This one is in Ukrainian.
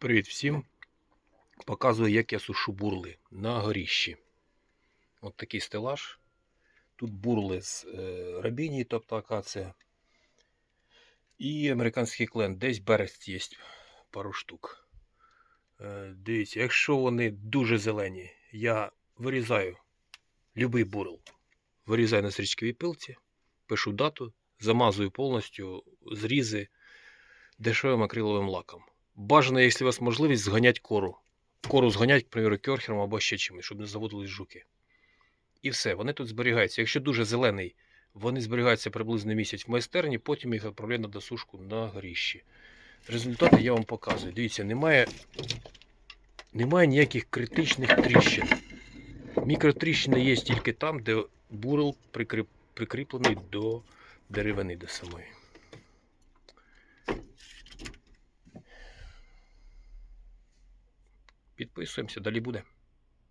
Привіт всім! Показую, як я сушу бурли на горіщі. От такий стелаж. Тут бурли з е, рабінії, тобто акація. І американський клен. Десь берест є пару штук. Е, дивіться, якщо вони дуже зелені, я вирізаю любий бурл. Вирізаю на стрічковій пилці, пишу дату, замазую повністю зрізи дешевим акриловим лаком. Бажано, якщо у вас можливість, зганять кору. Кору зганять, к примеру, кьорхером або ще чимось, щоб не заводились жуки. І все, вони тут зберігаються. Якщо дуже зелений, вони зберігаються приблизно місяць в майстерні, потім їх відправляють на досушку на горіщі. Результати я вам показую. Дивіться, немає, немає ніяких критичних тріщин. Мікротріщини є тільки там, де бурел прикріп, прикріплений до деревини до самої. Підписуємося, далі буде.